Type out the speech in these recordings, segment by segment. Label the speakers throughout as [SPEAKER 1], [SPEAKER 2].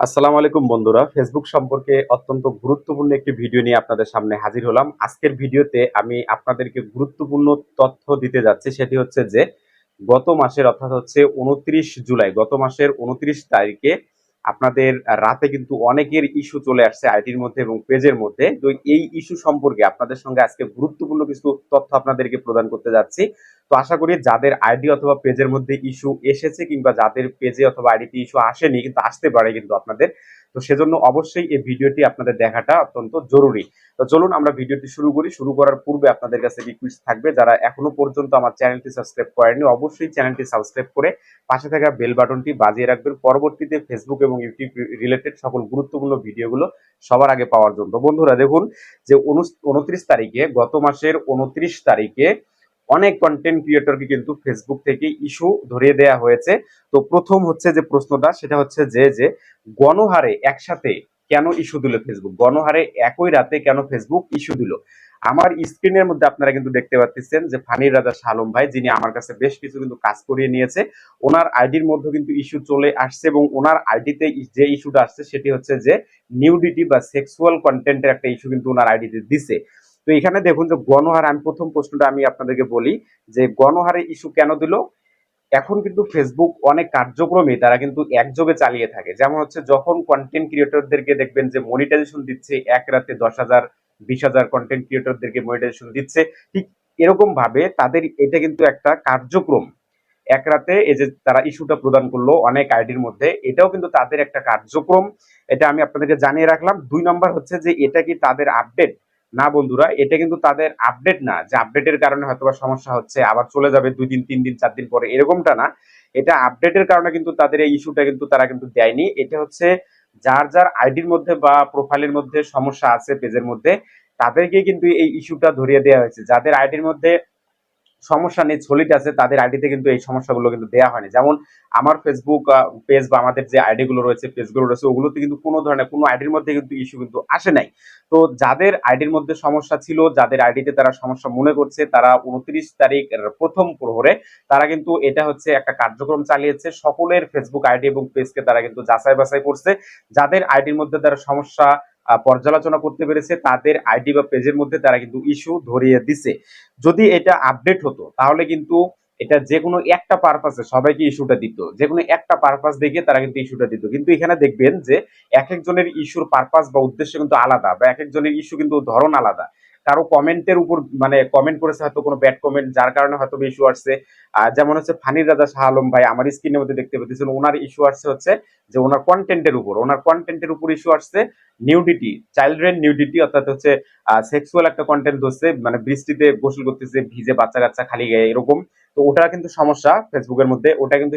[SPEAKER 1] আসসালামু আলাইকুম বন্ধুরা। ফেসবুক সম্পর্কে অত্যন্ত গুরুত্বপূর্ণ একটি ভিডিও নিয়ে আপনাদের সামনে হাজির হলাম। আজকের ভিডিওতে আমি আপনাদেরকে গুরুত্বপূর্ণ তথ্য দিতে যাচ্ছি। সেটি হচ্ছে যে, গত মাসের অর্থাৎ হচ্ছে উনত্রিশ জুলাই, গত মাসের উনত্রিশ তারিখে আপনাদের রাতে কিন্তু অনেকের ইস্যু চলে আসছে আইটির মধ্যে এবং পেজের মধ্যে। তো এই ইস্যু সম্পর্কে আপনাদের সঙ্গে আজকে গুরুত্বপূর্ণ কিছু তথ্য আপনাদেরকে প্রদান করতে যাচ্ছি। তো আশা করি যাদের আইডি অথবা পেজের মধ্যে ইস্যু এসেছে কিংবা যাদের পেজে অথবা আইডিতে ইস্যু আসেনি, কিন্তু আসতে পারে কিন্তু আপনাদের। তো সেজন্য অবশ্যই এই ভিডিওটি আপনাদের দেখাটা অত্যন্ত জরুরি। তো চলুন আমরা ভিডিওটি শুরু করি। শুরু করার পূর্বে আপনাদের কাছে রিকোয়েস্ট থাকবে। যারা এখনও পর্যন্ত আমার চ্যানেলটি সাবস্ক্রাইব করেনি অবশ্যই চ্যানেলটি সাবস্ক্রাইব করে পাশে থাকা বেল বাটনটি বাজিয়ে রাখবেন। পরবর্তীতে ফেসবুক এবং ইউটিউব রিলেটেড সকল গুরুত্বপূর্ণ ভিডিওগুলো সবার আগে পাওয়ার জন্য। বন্ধুরা দেখুন যে উনত্রিশ তারিখে গত মাসের উনত্রিশ তারিখে অনেক কন্টেন্ট ক্রিয়েটরকে কিন্তু ফেসবুক থেকে ইস্যু ধরিয়ে দেওয়া হয়েছে। তো প্রথম হচ্ছে যে প্রশ্নটা, সেটা হচ্ছে যে যে গণহারে একসাথে কেন ইস্যু দিল ফেসবুক গণহারে একই রাতে কেন ফেসবুক ইস্যু দিল? আমার স্ক্রিনের মধ্যে আপনারা কিন্তু দেখতে পাচ্ছেন যে ফানির রাজা শালম ভাই, যিনি আমার কাছে বেশ কিছু কিন্তু কাজ করিয়ে নিয়েছে, ওনার আইডির মধ্যে কিন্তু ইস্যু চলে আসছে এবং ওনার আইডিতে যে ইস্যুটা আসছে সেটি হচ্ছে যে নিউডিটি বা সেক্সুয়াল কন্টেন্টের একটা ইস্যু কিন্তু ওনার আইডিতে দিছে। তো এখানে দেখুন যে গণহার, আমি প্রথম প্রশ্নটা আমি আপনাদেরকে বলি যে গণহারে ইস্যু কেন দিল? এখন কিন্তু ফেসবুক অনেক কার্যক্রমে তারা কিন্তু একযোগে চালিয়ে থাকে। যেমন হচ্ছে যখন কন্টেন্ট ক্রিয়েটরদেরকে দেখবেন যে মনিটাইজেশন দিচ্ছে, এক রাতে দশ হাজার, বিশ হাজার কন্টেন্ট ক্রিয়েটরদেরকে মনিটাইজেশন দিচ্ছে, ঠিক এরকম ভাবে তাদের এটা কিন্তু একটা কার্যক্রম। এক রাতে এই যে তারা ইস্যুটা প্রদান করল অনেক আইডির মধ্যে, এটাও কিন্তু তাদের একটা কার্যক্রম। এটা আমি আপনাদেরকে জানিয়ে রাখলাম। দুই নম্বর হচ্ছে যে এটা কি তাদের আপডেট না বন্ধুরা, এটা কিন্তু তাদের আপডেট না। যে আপডেটের কারণে হয়তো সমস্যা হচ্ছে, আবার চলে যাবে দুই দিন, তিন দিন, চার দিন পরে, এরকমটা না। এটা আপডেটের কারণে কিন্তু তাদের এই ইস্যুটা কিন্তু তারা কিন্তু দেয়নি। এটা হচ্ছে যার যার আইডির মধ্যে বা প্রোফাইলের মধ্যে সমস্যা আছে পেজের মধ্যে তাদেরকে কিন্তু এই ইস্যুটা ধরিয়ে দেওয়া হয়েছে। যাদের আইডির মধ্যে সমস্যা নেই সলিড আছে, তাদের আইডিতে কিন্তু এই সমস্যাগুলো কিন্তু দেওয়া হয়নি। যেমন আমার ফেসবুক পেজ বা আমাদের যে আইডি গুলো রয়েছে পেজগুলো রয়েছে, ওগুলোতে কিন্তু কোনো ধরনের, কোনো আইডির মধ্যে কিন্তু ইস্যু কিন্তু আসে নাই। তো যাদের আইডির মধ্যে সমস্যা ছিল, যাদের আইডিতে তারা সমস্যা মনে করছে, তারা উনত্রিশ তারিখ প্রথম প্রহরে তারা কিন্তু এটা হচ্ছে একটা কার্যক্রম চালিয়েছে। সকলের ফেসবুক আইডি এবং পেজকে তারা কিন্তু যাচাই বাছাই করছে। যাদের আইডির মধ্যে তারা সমস্যা পর্যালোচনা করতে পেরেছে, তাদের আইডি বা পেজের মধ্যে তারা কিন্তু ইস্যু ধরিয়ে দিছে। যদি এটা আপডেট হতো, তাহলে কিন্তু এটা যে কোনো একটা পারপাসে সবাইকে ইস্যুটা দিত। যে কোনো একটা পারপাস দেখে তারা কিন্তু ইস্যুটা দিত। কিন্তু এখানে দেখবেন যে এক একজনের ইস্যুর পারপাস বা উদ্দেশ্য কিন্তু আলাদা, বা এক একজনের ইস্যু কিন্তু ধরন আলাদা। কারও কমেন্টের উপর মানে কমেন্ট করেছে হয়তো কোনো ব্যাড কমেন্ট যার কারণে হয়তো ইস্যু আসছে। যেমন হচ্ছে ফানির রাজা শাহ আলম ভাই, আমার স্ক্রিনের মধ্যে দেখতে পেতেছেন ওনার ইস্যু আসছে হচ্ছে যে ওনার কন্টেন্টের উপর, ওনার কন্টেন্টের উপর ইস্যু আসছে নিউডিটি চাইল্ড্রেন নিউডিটি অর্থাৎ হচ্ছে সেক্সুয়াল একটা কন্টেন্ট হচ্ছে মানে বৃষ্টিতে গোসল করতেছে, ভিজে বাচ্চা কাচ্চা খালি গায়ে, এরকম। তো ওটা কিন্তু সমস্যা ফেসবুকের মধ্যে। ওটা কিন্তু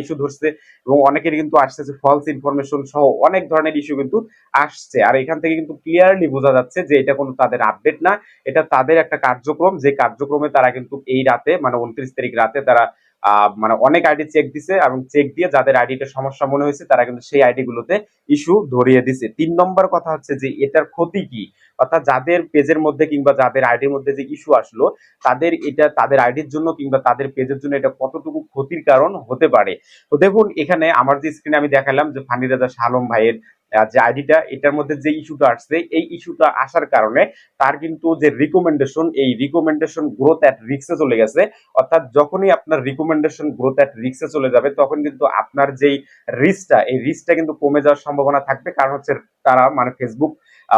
[SPEAKER 1] ইস্যু ধরছে এবং অনেকের কিন্তু আসতেছে ফলস ইনফরমেশন সহ অনেক ধরনের ইস্যু কিন্তু আসছে। আর এখান থেকে কিন্তু ক্লিয়ারলি বোঝা যাচ্ছে যে এটা কোনো তাদের আপডেট না। এটা তাদের একটা কার্যক্রম। যে কার্যক্রমে তারা কিন্তু এই রাতে মানে উনত্রিশ তারিখ রাতে তারা মানে অনেক আইডি চেক দিছে এবং চেক দিয়ে যাদের আইডিটা সমস্যা মনে হয়েছে, তারা কিন্তু সেই আইডি গুলোতে ইস্যু ধরিয়ে দিছে। তিন নম্বর কথা হচ্ছে যে, এটার ক্ষতি কি? অর্থাৎ যাদের পেজের মধ্যে কিংবা যাদের আইডির মধ্যে যে ইস্যু আসলো, তাদের এটা, তাদের আইডির জন্য কিংবা তাদের পেজের জন্য এটা কতটুকু ক্ষতির কারণ হতে পারে? তো দেখুন, এখানে আমার যে স্ক্রিনে আমি দেখালাম যে ফানি রাজা শালম ভাইয়ের যে আইডিটা এটার মধ্যে যে ইস্যুটা আসছে, এই ইস্যুটা আসার কারণে তার কিন্তু যে রিকমেন্ডেশন এই রিকমেন্ডেশন গ্রোথ অ্যাট রিক্সে চলে গেছে। অর্থাৎ যখনই আপনার রিকমেন্ডেশন গ্রোথ অ্যাট রিক্সে চলে যাবে, তখন কিন্তু আপনার যেই রিস্কটা এই রিস্কটা কিন্তু কমে যাওয়ার সম্ভাবনা থাকবে। কারণ হচ্ছে তারা মানে ফেসবুক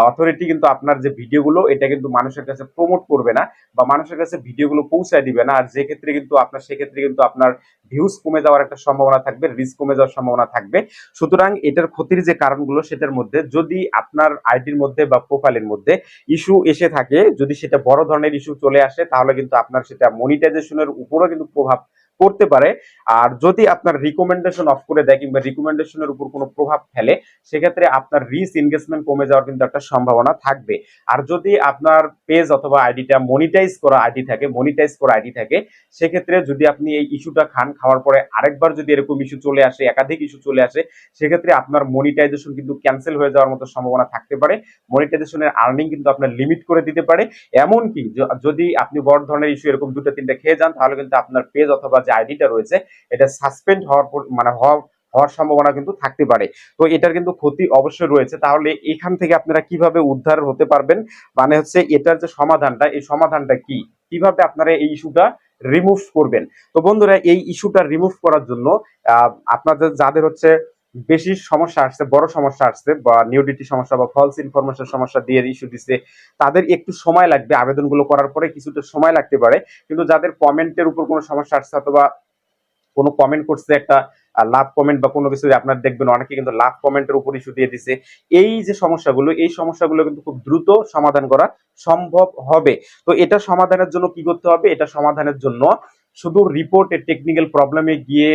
[SPEAKER 1] অথরিটি কিন্তু আপনার যে ভিডিওগুলো এটা কিন্তু মানুষের কাছে প্রমোট করবে না বা মানুষের কাছে ভিডিওগুলো পৌঁছায় দিবে না। আর যে ক্ষেত্রে কিন্তু আপনার সেক্ষেত্রে কিন্তু আপনার ভিউজ কমে যাওয়ার একটা সম্ভাবনা থাকবে রিস্ক কমে যাওয়ার সম্ভাবনা থাকবে। সুতরাং এটার ক্ষতির যে কারণগুলো সেটার মধ্যে যদি আপনার আইডির মধ্যে বা প্রোফাইলের মধ্যে ইস্যু এসে থাকে, যদি সেটা বড় ধরনের ইস্যু চলে আসে, তাহলে কিন্তু আপনার সেটা মনিটাইজেশনের উপরও কিন্তু প্রভাব করতে পারে। আর যদি আপনার রিকমেন্ডেশন অফ করে দেয় কিংবা রিকমেন্ডেশনের উপর কোনো প্রভাব ফেলে, সেক্ষেত্রে আপনার রিস এনগেজমেন্ট কমে যাওয়ার কিন্তু একটা সম্ভাবনা থাকবে। আর যদি আপনার পেজ অথবা আইডিটা মনিটাইজ করা আইডি থাকে মনিটাইজ করা আইডি থাকে, সেক্ষেত্রে যদি আপনি এই ইস্যুটা খান, খাওয়ার পরে আরেকবার যদি এরকম ইস্যু চলে আসে, একাধিক ইস্যু চলে আসে, সেক্ষেত্রে আপনার মনিটাইজেশন কিন্তু ক্যান্সেল হয়ে যাওয়ার মতো সম্ভাবনা থাকতে পারে। মনিটাইজেশনের আর্নিং কিন্তু আপনার লিমিট করে দিতে পারে। এমনকি যদি আপনি বড় ধরনের ইস্যু এরকম দুটো তিনটা খেয়ে যান, তাহলে কিন্তু আপনার পেজ অথবা যে আইডিটা রয়েছে, এটা সাসপেন্ড হওয়ার মানে হওয়া, হওয়ার সম্ভাবনা কিন্তু থাকতে পারে। তো এটার কিন্তু ক্ষতি অবশ্যই রয়েছে। তাহলে এখান থেকে আপনারা কীভাবে উদ্ধার হতে পারবেন? মানে হচ্ছে এটার যে সমাধানটা, এই সমাধানটা কি? কীভাবে আপনারা এই ইস্যুটা রিমুভ করবেন? তো বন্ধুরা, এই ইস্যুটা রিমুভ করার জন্য আপনাদের, যাদের হচ্ছে বেশি সমস্যা আসছে, বড় সমস্যা আসছে বা নিউডিটি সমস্যা বা ফলস ইনফরমেশন সমস্যা দিয়ে ইস্যু দিচ্ছে তাদের একটু সময় লাগবে আবেদনগুলো করার পরে, কিছুটা সময় লাগতে পারে। কিন্তু যাদের কমেন্টের উপর কোনো সমস্যা আসছে অথবা কোনো কমেন্ট করছে একটা লাভ কমেন্ট বা কোনো কিছু আপনার দেখবেন, অনেকে কিন্তু লাভ কমেন্টের উপর ইস্যু দিয়ে দিছে। এই যে সমস্যাগুলো, এই সমস্যাগুলো কিন্তু খুব দ্রুত সমাধান করা সম্ভব হবে। তো এটা সমাধানের জন্য কি করতে হবে? এটা সমাধানের জন্য শুধু রিপোর্টের টেকনিক্যাল প্রবলেমে গিয়ে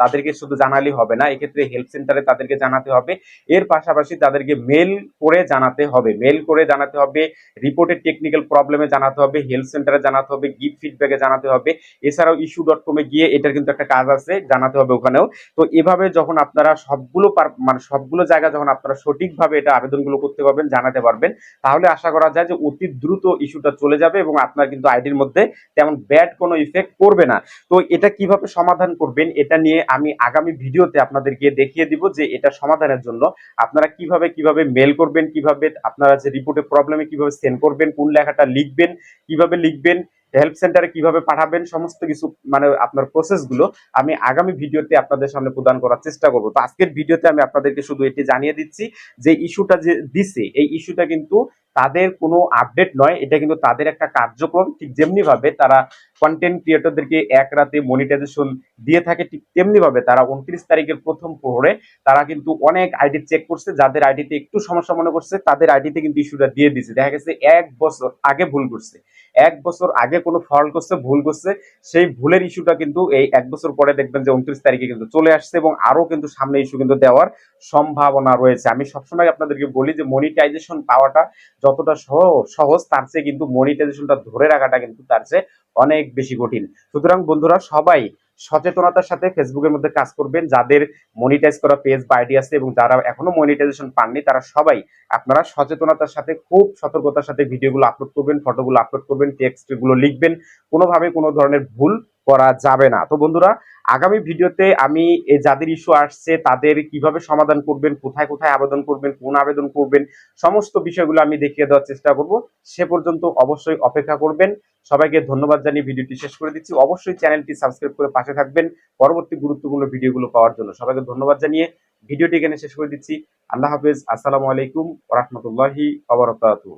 [SPEAKER 1] তাদেরকে শুধু জানালে হবে না, এক্ষেত্রে হেল্প সেন্টারে তাদেরকে জানাতে হবে। এর পাশাপাশি তাদেরকে মেল করে জানাতে হবে। মেল করে জানাতে হবে রিপোর্টের টেকনিক্যাল প্রবলেমে জানাতে হবে হেল্প সেন্টারে জানাতে হবে গিফট ফিডব্যাকে জানাতে হবে। এছাড়াও ইস্যু ডট কমে গিয়ে এটার কিন্তু একটা কাজ আছে, জানাতে হবে ওখানেও। তো এভাবে যখন আপনারা সবগুলো মানে সবগুলো জায়গা যখন আপনারা সঠিকভাবে এটা আবেদনগুলো করতে পারবেন, জানাতে পারবেন, তাহলে আশা করা যায় যে অতি দ্রুত ইস্যুটা চলে যাবে এবং আপনার কিন্তু আইডির মধ্যে তেমন ব্যাড কোনো ইফেক্ট করবে না। তো এটা কীভাবে সমাধান করবেন এটা নিয়ে আমি আগামী ভিডিওতে আপনাদেরকে দেখিয়ে দিব যে এটা সমাধানের জন্য আপনারা কীভাবে কীভাবে মেল করবেন, কীভাবে আপনারা যে রিপোর্টে প্রবলেমে কীভাবে সেন্ড করবেন, কোন লেখাটা লিখবেন, কীভাবে লিখবেন হেল্প সেন্টারে কীভাবে পাঠাবেন, সমস্ত কিছু মানে আপনার প্রসেসগুলো আমি আগামী ভিডিওতে আপনাদের সামনে প্রদান করার চেষ্টা করব। তো আজকের ভিডিওতে আমি আপনাদেরকে শুধু এটি জানিয়ে দিচ্ছি যে ইস্যুটা যে দিছে, এই ইস্যুটা কিন্তু তাদের কোনো আপডেট নয়, এটা কিন্তু তাদের একটা কার্যক্রম। ঠিক যেমনি ভাবে তারা কন্টেন্ট ক্রিয়েটরদেরকে এক রাতে মনিটাইজেশন দিয়ে থাকে, ঠিক তেমনি ভাবে তারা উনত্রিশ তারিখের প্রথম প্রহরে তারা কিন্তু অনেক আইডি চেক করছে, যাদের আইডিতে একটু সমস্যা মনে করছে, তাদের আইডিতে কিন্তু ইস্যুটা দিয়ে দিছে দেখা গেছে এক বছর আগে ভুল করছে। এক বছর আগে কোনো ফল্ট করছে, ভুল করছে, সেই ভুলের ইস্যুটা কিন্তু এই এক বছর পরে দেখবেন যে উনত্রিশ তারিখে কিন্তু চলে আসছে এবং আরও কিন্তু সামনে ইস্যু কিন্তু দেওয়ার সম্ভাবনা রয়েছে। আমি সবসময় আপনাদেরকে বলি যে মনিটাইজেশন পাওয়াটা যতটা সহ- সহজ, তার চেয়ে কিন্তু মনিটাইজেশনটা ধরে রাখাটা কিন্তু তার চেয়ে অনেক বেশি কঠিন। সুতরাং বন্ধুরা, সবাই সচেতনতার সাথে ফেসবুকের মধ্যে কাজ করবেন। যাদের মনিটাইজ করা পেজ বা আইডি আছে এবং যারা এখনও মনিটাইজেশন পাননি, তারা সবাই আপনারা সচেতনতার সাথে, খুব সতর্কতার সাথে ভিডিওগুলো আপলোড করবেন ফটোগুলো আপলোড করবেন টেক্সটগুলো লিখবেন। কোনোভাবে কোনো ধরনের ভুল করা যাবে না। তো বন্ধুরা, আগামী ভিডিওতে আমি যাদের ইস্যু আসছে, তাদের কীভাবে সমাধান করবেন, কোথায় কোথায় আবেদন করবেন, কোন আবেদন করবেন, সমস্ত বিষয়গুলো আমি দেখিয়ে দেওয়ার চেষ্টা করব। সে পর্যন্ত অবশ্যই অপেক্ষা করবেন। সবাইকে ধন্যবাদ জানিয়ে ভিডিওটি শেষ করে দিচ্ছি। অবশ্যই চ্যানেলটি সাবস্ক্রাইব করে পাশে থাকবেন। পরবর্তী গুরুত্বপূর্ণ ভিডিওগুলো পাওয়ার জন্য সবাইকে ধন্যবাদ জানিয়ে ভিডিওটি এখানে শেষ করে দিচ্ছি। আল্লাহ হাফেজ। আসসালামু আলাইকুম ওরহমতুল্লাহি আবরকাতুহ